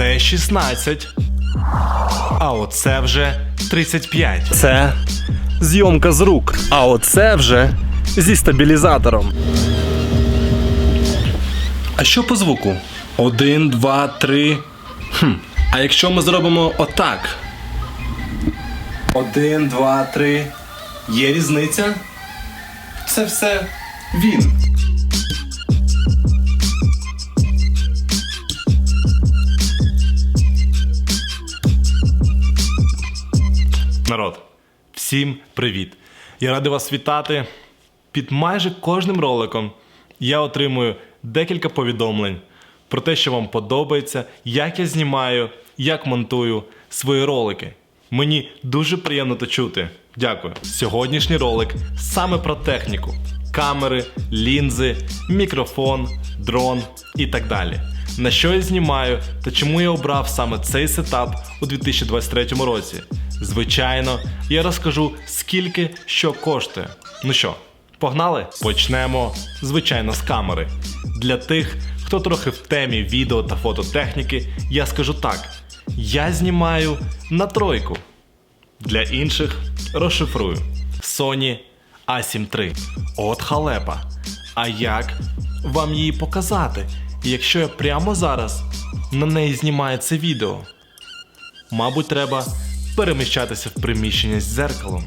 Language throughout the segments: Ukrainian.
Це 16. А оце вже 35. Це зйомка з рук. А оце вже зі стабілізатором. А що по звуку? Один, два, три. Хм. А якщо ми зробимо отак? Один, два, три. Є різниця? Це все він. Народ, всім привіт! Я радий вас вітати. Під майже кожним роликом я отримую декілька повідомлень про те, що вам подобається, як я знімаю, як монтую свої ролики. Мені дуже приємно то чути. Дякую. Сьогоднішній ролик саме про техніку: камери, лінзи, мікрофон, дрон і так далі. На що я знімаю та чому я обрав саме цей сетап у 2023 році. Звичайно, я розкажу скільки що коштує. Ну що, погнали? Почнемо, звичайно, з камери. Для тих, хто трохи в темі відео та фототехніки, я скажу так: я знімаю на тройку. Для інших розшифрую. Sony A7 III. От халепа. А як вам її показати, якщо я прямо зараз на неї знімаю це відео? Мабуть, треба переміщатися в приміщення з дзеркалом.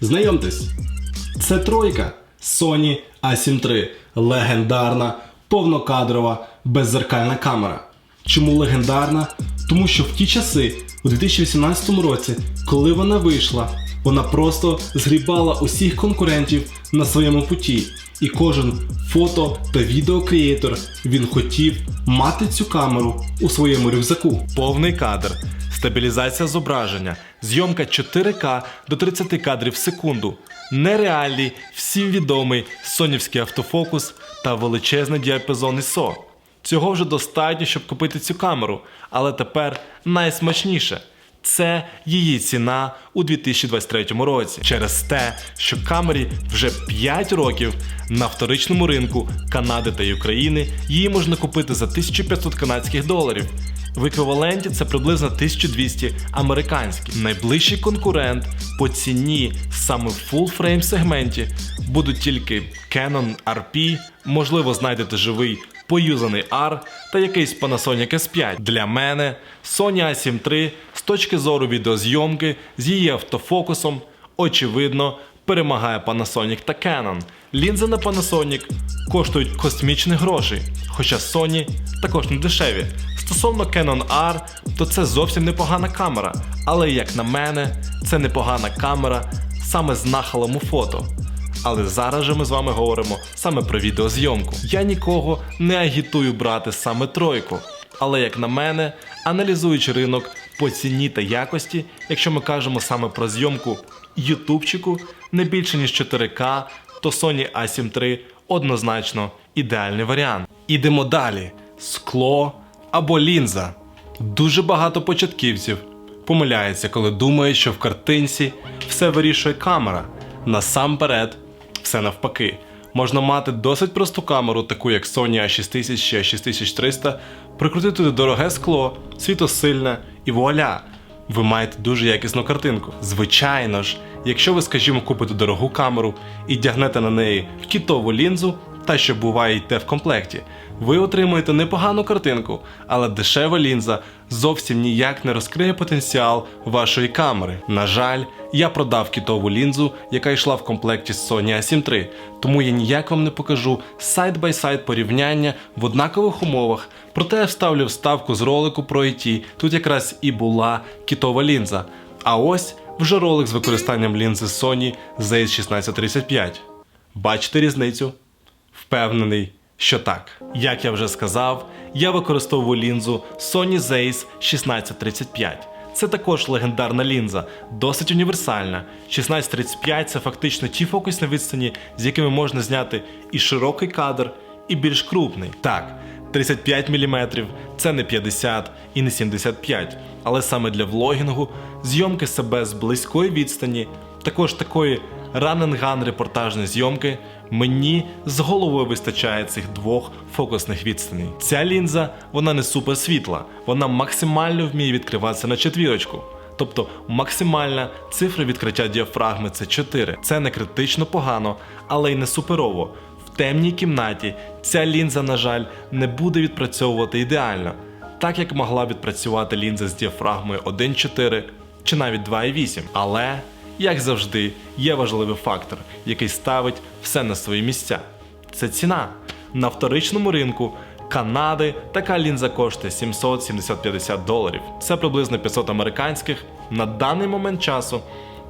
Знайомтесь, це тройка Sony A7 III. Легендарна, повнокадрова, беззеркальна камера. Чому легендарна? Тому що в ті часи, у 2018 році, коли вона вийшла, вона просто згрібала усіх конкурентів на своєму путі. І кожен фото та відеокреатор він хотів мати цю камеру у своєму рюкзаку. Повний кадр, стабілізація зображення, зйомка 4К до 30 кадрів в секунду, нереальний, всім відомий сонівський автофокус та величезний діапазон ISO. Цього вже достатньо, щоб купити цю камеру, але тепер найсмачніше. Це її ціна у 2023 році через те, що камері вже 5 років на вторичному ринку Канади та України її можна купити за 1500 канадських доларів. В еквіваленті це приблизно 1200 американських. Найближчий конкурент по ціні саме в frame сегменті будуть тільки Canon RP, можливо, знайдете живий поюзаний R та якийсь Panasonic S5. Для мене Sony A7 III з точки зору відеозйомки з її автофокусом, очевидно, перемагає Panasonic та Canon. Лінзи на Panasonic коштують космічних грошей, хоча Sony також не дешеві. Стосовно Canon R, то це зовсім непогана камера, але як на мене, це непогана камера саме з нахалом у фото. Але зараз же ми з вами говоримо саме про відеозйомку. Я нікого не агітую брати саме тройку. Але як на мене, аналізуючи ринок по ціні та якості, якщо ми кажемо саме про зйомку ютубчику не більше ніж 4К, то Sony A7 III однозначно ідеальний варіант. Ідемо далі: скло або лінза. Дуже багато початківців помиляється, коли думають, що в картинці все вирішує камера. Насамперед, все навпаки. Можна мати досить просту камеру, таку як Sony A6000 чи A6300, прикрутити туди дороге скло, світосильне і вуаля! Ви маєте дуже якісну картинку. Звичайно ж, якщо ви, скажімо, купите дорогу камеру і дягнете на неї кітову лінзу, та що буває йде в комплекті, ви отримуєте непогану картинку, але дешева лінза зовсім ніяк не розкриє потенціал вашої камери. На жаль, я продав кітову лінзу, яка йшла в комплекті з Sony A7 III, тому я ніяк вам не покажу сайд-бай-сайд порівняння в однакових умовах. Проте я вставлю вставку з ролику про IT, тут якраз і була кітова лінза. А ось вже ролик з використанням лінзи Sony ZX1635. Бачите різницю? Впевнений, що так. Як я вже сказав, я використовую лінзу Sony Zeiss 1635. Це також легендарна лінза, досить універсальна. 1635 це фактично ті фокусні відстані, з якими можна зняти і широкий кадр, і більш крупний. Так, 35 мм це не 50 і не 75, але саме для влогінгу, зйомки себе з близької відстані, також такої раненган репортажної зйомки, мені з головою вистачає цих двох фокусних відстаней. Ця лінза вона не суперсвітла, вона максимально вміє відкриватися на четвірочку. Тобто максимальна цифра відкриття діафрагми це 4. Це не критично погано, але й не суперово. В темній кімнаті ця лінза, на жаль, не буде відпрацьовувати ідеально, так як могла відпрацювати лінза з діафрагмою 1,4 чи навіть 2,8. Але, як завжди, є важливий фактор, який ставить все на свої місця. Це ціна. На вторичному ринку Канади така лінза коштує 700-750 доларів. Це приблизно 500 американських на даний момент часу.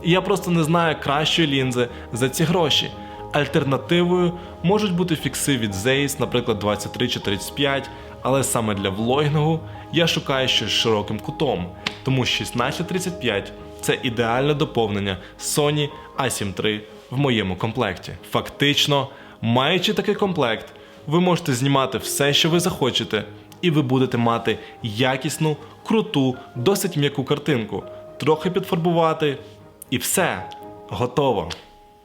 І я просто не знаю кращої лінзи за ці гроші. Альтернативою можуть бути фікси від Zeiss, наприклад, 23 чи 35, але саме для влогінгу я шукаю щось широким кутом, тому 1635 це ідеальне доповнення Sony A7 III в моєму комплекті. Фактично, маючи такий комплект, ви можете знімати все, що ви захочете, і ви будете мати якісну, круту, досить м'яку картинку, трохи підфарбувати, і все готово.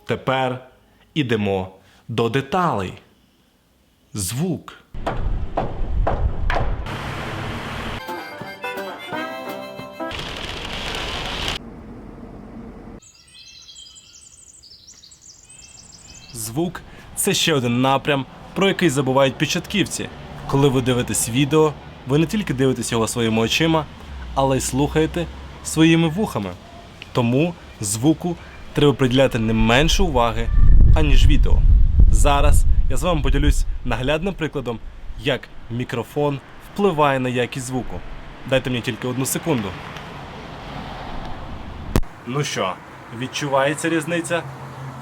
Тепер ідемо до деталей. Звук. Звук це ще один напрям, про який забувають початківці. Коли ви дивитесь відео, ви не тільки дивитесь його своїми очима, але й слухаєте своїми вухами. Тому звуку треба приділяти не менше уваги, аніж відео. Зараз я з вами поділюсь наглядним прикладом, як мікрофон впливає на якість звуку. Дайте мені тільки одну секунду. Ну що, відчувається різниця?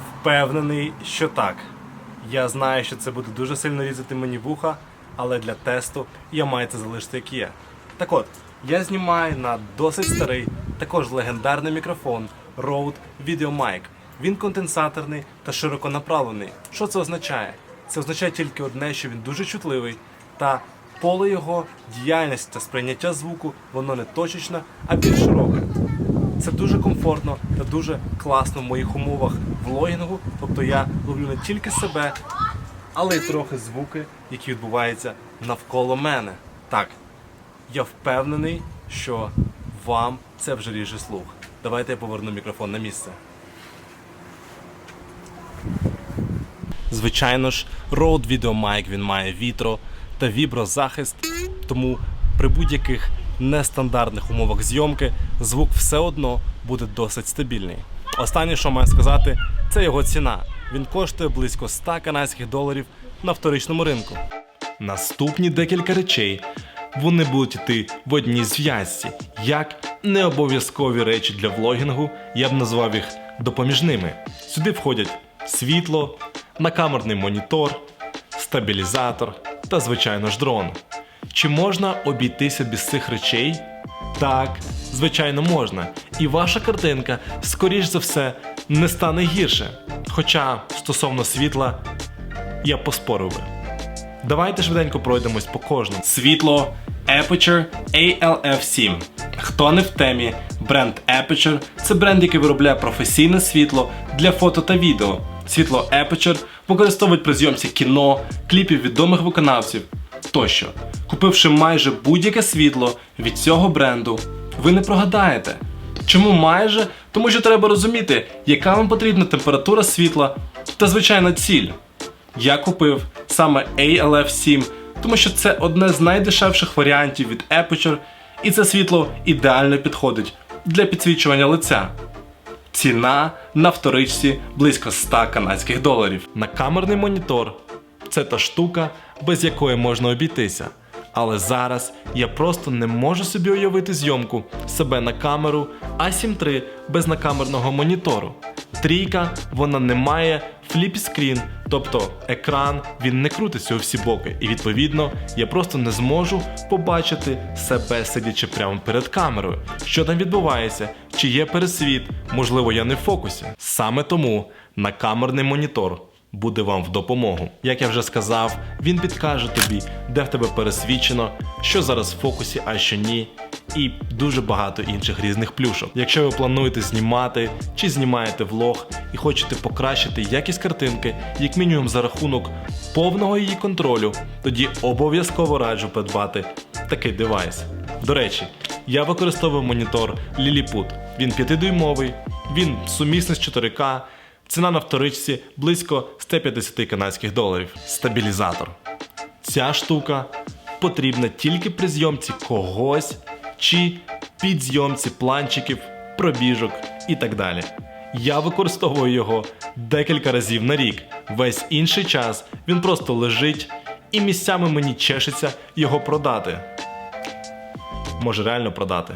Впевнений, що так. Я знаю, що це буде дуже сильно різати мені вуха, але для тесту я маю це залишити як є. Так от, я знімаю на досить старий, також легендарний мікрофон Rode VideoMic. Він конденсаторний та широконаправлений. Що це означає? Це означає тільки одне, що він дуже чутливий, та поле його діяльності та сприйняття звуку воно не точечне, а більш широке. Це дуже комфортно та дуже класно в моїх умовах влогінгу. Тобто я ловлю не тільки себе, але й трохи звуки, які відбуваються навколо мене. Так, я впевнений, що вам це вже ріже слух. Давайте я поверну мікрофон на місце. Звичайно ж, VideoMic він має вітро та віброзахист, тому при будь-яких нестандартних умовах зйомки звук все одно буде досить стабільний. Останнє, що маю сказати, це його ціна. Він коштує близько 100 канадських доларів на вторичному ринку. Наступні декілька речей вони будуть йти в одній зв'язці. Як не обов'язкові речі для влогінгу, я б назвав їх допоміжними. Сюди входять світло, накамерний монітор, стабілізатор та, звичайно ж, дрон. Чи можна обійтися без цих речей? Так, звичайно, можна. І ваша картинка, скоріш за все, не стане гірше. Хоча стосовно світла, я поспорив би. Давайте швиденько пройдемось по кожному. Світло Aperture ALF7. Хто не в темі, бренд Aperture це бренд, який виробляє професійне світло для фото та відео. Світло Aperture використовують при зйомці кіно, кліпів відомих виконавців тощо. Купивши майже будь-яке світло від цього бренду, ви не прогадаєте. Чому майже? Тому що треба розуміти, яка вам потрібна температура світла та звичайна ціль. Я купив саме ALF7, тому що це одне з найдешевших варіантів від Aperture, і це світло ідеально підходить для підсвічування лиця. Ціна на вторичці близько 100 канадських доларів. На камерний монітор це та штука, без якої можна обійтися. Але зараз я просто не можу собі уявити зйомку себе на камеру А7 3 без накамерного монітору. Трійка вона не має фліп скрін, тобто екран він не крутиться у всі боки, і відповідно я просто не зможу побачити себе сидячи прямо перед камерою, що там відбувається, чи є пересвіт, можливо, я не в фокусі. Саме тому на камерний монітор буде вам в допомогу. Як я вже сказав, він підкаже тобі, де в тебе пересвічено, що зараз в фокусі, а що ні, і дуже багато інших різних плюшок. Якщо ви плануєте знімати чи знімаєте влог і хочете покращити якість картинки, як мінімум за рахунок повного її контролю, тоді обов'язково раджу придбати такий девайс. До речі, я використовую монітор Lilliput. Він 5-дюймовий, він сумісний з 4К. Ціна на вторичці близько 150 канадських доларів. Стабілізатор. Ця штука потрібна тільки при зйомці когось чи під зйомці планчиків, пробіжок і так далі. Я використовую його декілька разів на рік. Весь інший час він просто лежить і місцями мені чешеться його продати. Може реально продати.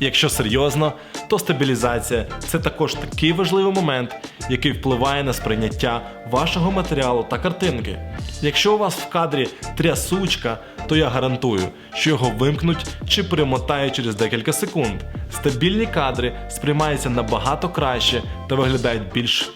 Якщо серйозно, то стабілізація це також такий важливий момент, який впливає на сприйняття вашого матеріалу та картинки. Якщо у вас в кадрі трясучка, то я гарантую, що його вимкнуть чи перемотають через декілька секунд. Стабільні кадри сприймаються набагато краще та виглядають більш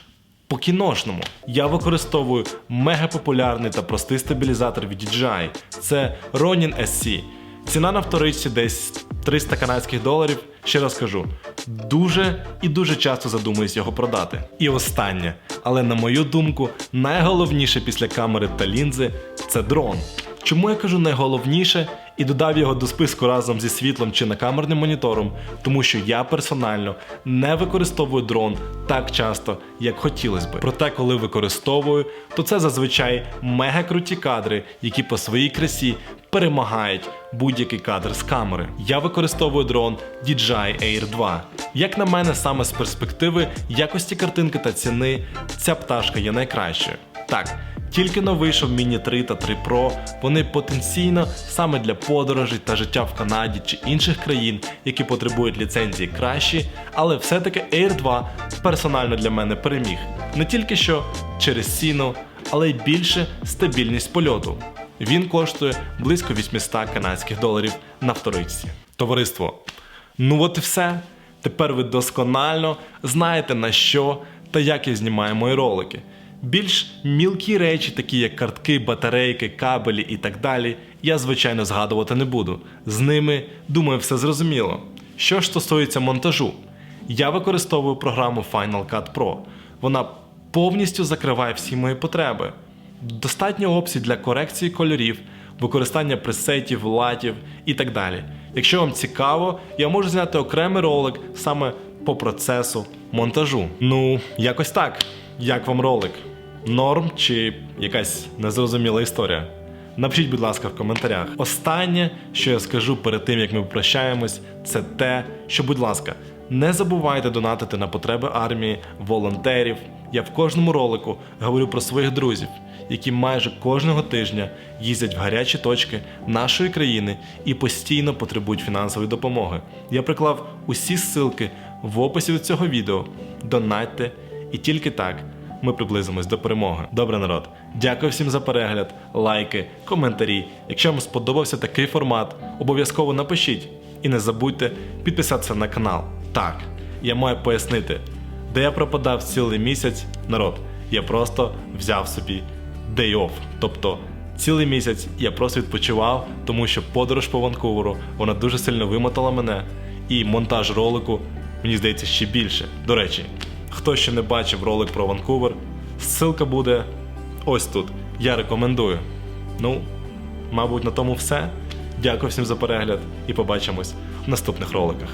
по-кіношному. Я використовую мегапопулярний та простий стабілізатор від DJI. Це Ronin SC. Ціна на вторичці десь 300 канадських доларів. Ще раз кажу, дуже і дуже часто задумуюсь його продати. І останнє, але на мою думку, найголовніше після камери та лінзи це дрон. Чому я кажу найголовніше і додав його до списку разом зі світлом чи накамерним монітором? Тому що я персонально не використовую дрон так часто, як хотілося би. Проте, коли використовую, то це зазвичай мега круті кадри, які по своїй красі перемагають будь-який кадр з камери. Я використовую дрон DJI Air 2. Як на мене, саме з перспективи якості картинки та ціни, ця пташка є найкращою. Так, тільки но вийшов Міні 3 та 3 Pro, вони потенційно саме для подорожей та життя в Канаді чи інших країн, які потребують ліцензії кращі, але все-таки Air 2 персонально для мене переміг. Не тільки що через ціну, але й більше стабільність польоту. Він коштує близько 800 канадських доларів на вторичці. Товариство, ну от і все. Тепер ви досконально знаєте на що та як я знімаю мої ролики. Більш мілкі речі, такі як картки, батарейки, кабелі і так далі, я звичайно згадувати не буду. З ними, думаю, все зрозуміло. Що ж стосується монтажу, я використовую програму Final Cut Pro. Вона повністю закриває всі мої потреби. Достатньо опцій для корекції кольорів, використання пресетів, латів і так далі. Якщо вам цікаво, я можу зняти окремий ролик саме по процесу монтажу. Ну, якось так. Як вам ролик? Норм чи якась незрозуміла історія? Напишіть, будь ласка, в коментарях. Останнє, що я скажу перед тим, як ми прощаємось, це те, що, будь ласка, не забувайте донатити на потреби армії, волонтерів. Я в кожному ролику говорю про своїх друзів, які майже кожного тижня їздять в гарячі точки нашої країни і постійно потребують фінансової допомоги. Я приклав усі ссылки в описі до цього відео. Донатьте, і тільки так ми приблизимось до перемоги. Добре, народ. Дякую всім за перегляд, лайки, коментарі. Якщо вам сподобався такий формат, обов'язково напишіть. І не забудьте підписатися на канал. Так, я маю пояснити, де я пропадав цілий місяць, народ, я просто взяв собі day off. Тобто цілий місяць я просто відпочивав, тому що подорож по Ванкуверу вона дуже сильно вимотала мене, і монтаж ролику, мені здається, ще більше. До речі, хто ще не бачив ролик про Ванкувер, ссылка буде ось тут. Я рекомендую. Ну, мабуть, на тому все. Дякую всім за перегляд і побачимось в наступних роликах.